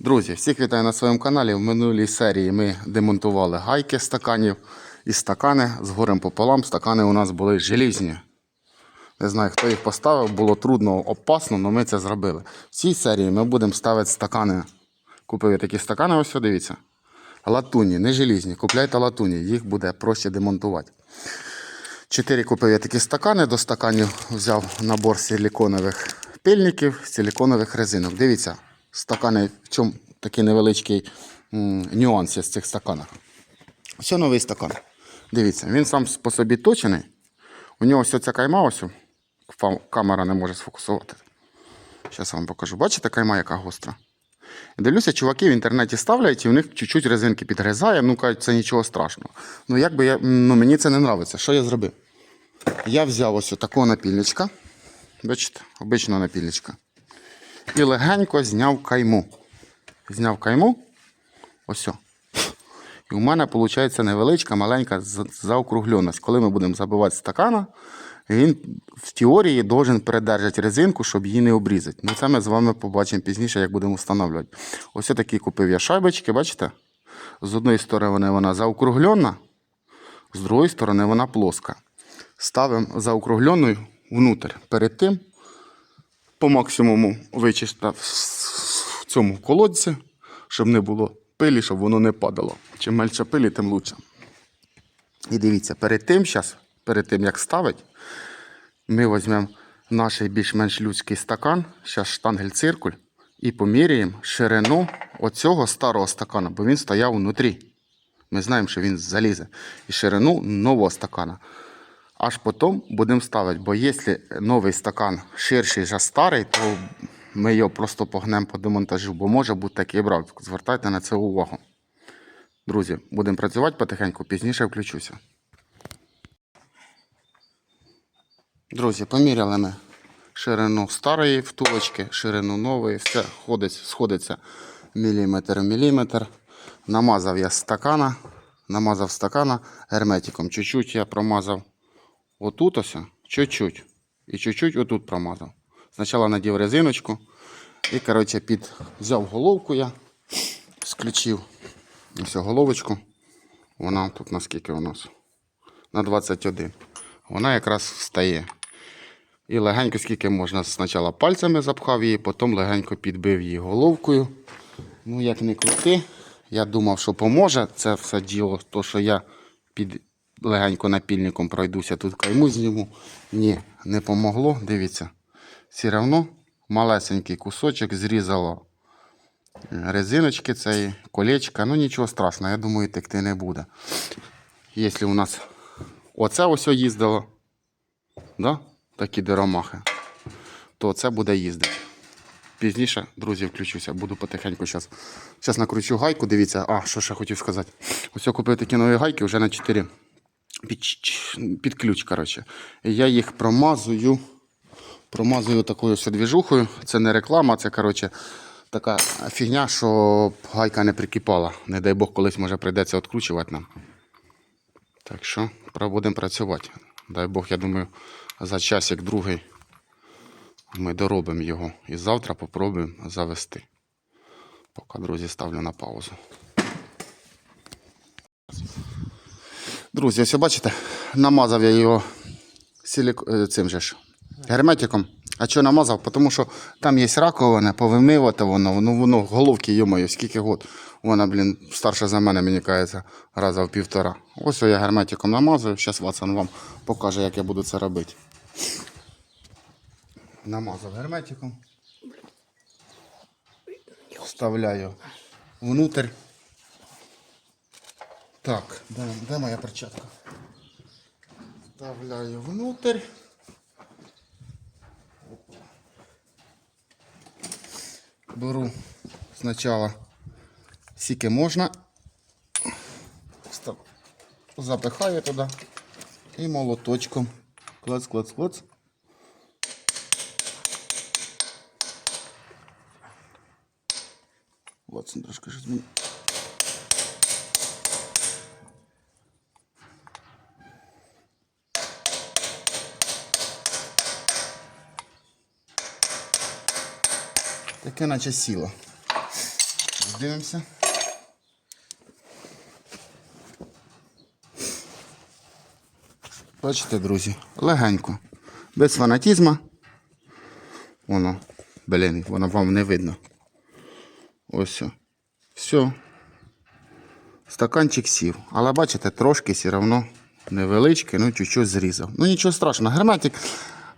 Друзі, всіх вітаю на своєму каналі. В минулій серії ми демонтували гайки стаканів і стакани з горем пополам. Стакани у нас були желізні. Не знаю, хто їх поставив, було трудно, опасно, але ми це зробили. В цій серії ми будемо ставити стакани. Купив я такі стакани, ось дивіться. Латунні, не желізні. Купляйте латунні, їх буде проще демонтувати. Чотири купив я такі стакани. До стаканів взяв набор силіконових пильників, силіконових резинок. Дивіться, стакани, в чому такий невеличкий нюанс є з цих стаканах. Ось новий стакан. Дивіться, він сам по собі точений. У нього ось ця кайма, ось камера не може сфокусувати. Зараз вам покажу. Бачите, кайма яка гостра? Дивлюся, чуваки в інтернеті ставлять, і у них чуть-чуть резинки підгризає, ну кажуть, це нічого страшного. Ну, якби я, ну мені це не подобається. Що я зробив? Я взяв ось такого напільничка. Бачите, обичного напільничка. І легенько зняв кайму. Зняв кайму. Ось. І у мене виходить невеличка, маленька за- заокругленість. Коли ми будемо забивати стакана, він в теорії должен передержати резинку, щоб її не обрізати. Ну це ми з вами побачимо пізніше, як будемо встановлювати. Ось такі купив я шайбочки, бачите? З одної сторони вона заокруглена, з другої сторони вона плоска. Ставимо заокругленою внутрь. Перед тим по максимуму вичистив в цьому колодці, щоб не було пилі, щоб воно не падало. Чим менше пилі, тим краще. І дивіться, перед тим, щас, перед тим як ставити, ми візьмемо наш більш-менш людський стакан, зараз штангель-циркуль, і поміряємо ширину оцього старого стакана, бо він стояв внутрі. Ми знаємо, що він залізе. І ширину нового стакана. Аж потім будемо ставити, бо якщо новий стакан ширший за старий, то ми його просто погнемо по демонтажу, бо може бути такий брак. Звертайте на це увагу. Друзі, будемо працювати потихеньку, пізніше включуся. Друзі, поміряли ми ширину старої втулочки, ширину нової, все ходить, сходиться міліметр в міліметр. Намазав я стакана, намазав стакана герметиком. Чуть-чуть я промазав отут ось, чуть-чуть. І чуть-чуть отут промазав. Спочатку надів резиночку і, коротше, під... взяв головку я, включив ось головочку. Вона тут наскільки у нас? На 21. Вона якраз встає. І легенько, скільки можна, спочатку пальцями запхав її, потім легенько підбив її головкою. Ну, як не крути, я думав, що поможе це все діло, то що я під легенько напільником пройдуся, тут кайму зніму. Ні, не помогло. Дивіться. Все одно малесенький кусочок зрізало е, резиночки цієї, колечка. Ну нічого страшного, я думаю, текти не буде. Якщо у нас оце ось їздило, да? такі деромахи, то це буде їздити. Пізніше, друзі, включуся. Буду потихеньку зараз. Зараз накручу гайку, дивіться. А, що ще хотів сказати. Ось я купив такі нові гайки вже на 4 під, під ключ. коротше. Я їх промазую. Промазую такою двіжухою. Це не реклама, це коротше, така фігня, щоб гайка не прикипала. Не дай Бог, колись може прийдеться відкручувати нам. Так що будемо працювати. Дай Бог, я думаю, за часик другий ми доробимо його. І завтра попробуємо завести. Поки, друзі, ставлю на паузу. Друзі, ось бачите, намазав я його силік... е, цим же ж герметиком. А чого намазав? Тому що там є раковина, повимивати воно, ну воно головки, йомою, скільки год. Вона, блін, старша за мене, мені кажеться, раза в півтора. Ось я герметиком намазую. Зараз Ватсон вам покаже, як я буду це робити. Намазав герметиком. Вставляю внутрь. Так, де, де моя перчатка? Вставляю внутрь. Беру спочатку скільки можна. Запихаю туди і молоточком. Клац, клац, клац. Ватсон трошки щось мені. Таке наче сіло. дивимося. Бачите, друзі, легенько. Без фанатізму. Воно, блін, воно вам не видно. Ось. все. Все. Стаканчик сів. Але бачите, трошки все одно невеличкий, ну чуть-чуть зрізав. Ну нічого страшного. Герметик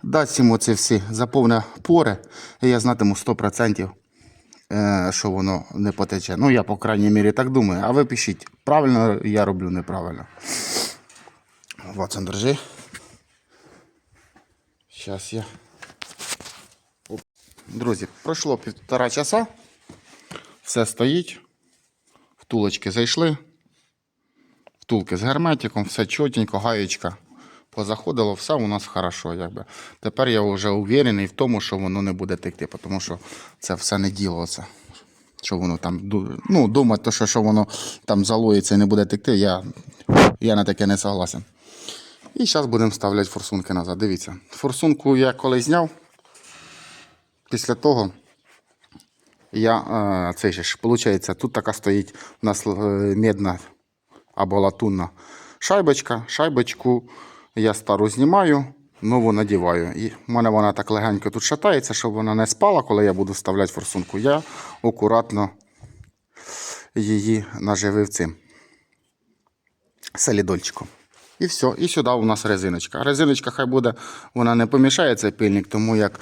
дасть йому ці всі заповне пори, і я знатиму 100%, е, що воно не потече. Ну, я, по крайній мірі, так думаю. А ви пишіть, правильно я роблю неправильно. Ватсон, держи. Зараз я. Оп. Друзі, пройшло півтора часа. Все стоїть. Втулочки зайшли. Втулки з герметиком, все чотенько, гаєчка позаходило, все у нас хорошо. Якби. Тепер я вже уверений в тому, що воно не буде текти, тому що це все не діло. Що воно там, ну, думати, що, що воно там залоїться і не буде текти, я, я на таке не согласен. І зараз будемо вставляти форсунки назад. Дивіться, форсунку я коли зняв, після того я е, це ще ж, виходить, тут така стоїть у нас е, медна або латунна шайбочка. Шайбочку я стару знімаю, нову надіваю. І в мене вона так легенько тут шатається, щоб вона не спала, коли я буду вставляти форсунку. Я акуратно її наживив цим солідольчиком. І все. І сюди у нас резиночка. Резиночка хай буде, вона не помішає цей пильник, тому як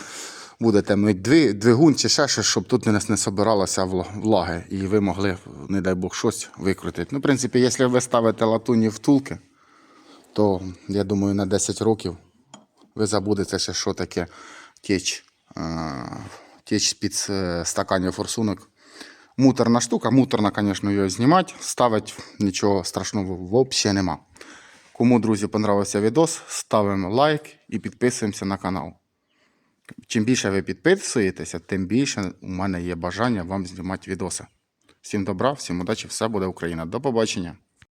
будете мити двигун чи ще щось, щоб тут не, собиралося вла- влаги. І ви могли, не дай Бог, щось викрутити. Ну, в принципі, якщо ви ставите латунні втулки, то я думаю, на 10 років ви забудете що таке теч, е, теч з-під е, стаканів форсунок. Муторна штука, муторна, звісно, її знімати, ставити нічого страшного взагалі нема. Кому, друзі, понравився відос, ставимо лайк і підписуємося на канал. Чим більше ви підписуєтеся, тим більше у мене є бажання вам знімати відоси. Всім добра, всім удачі, все буде Україна. До побачення!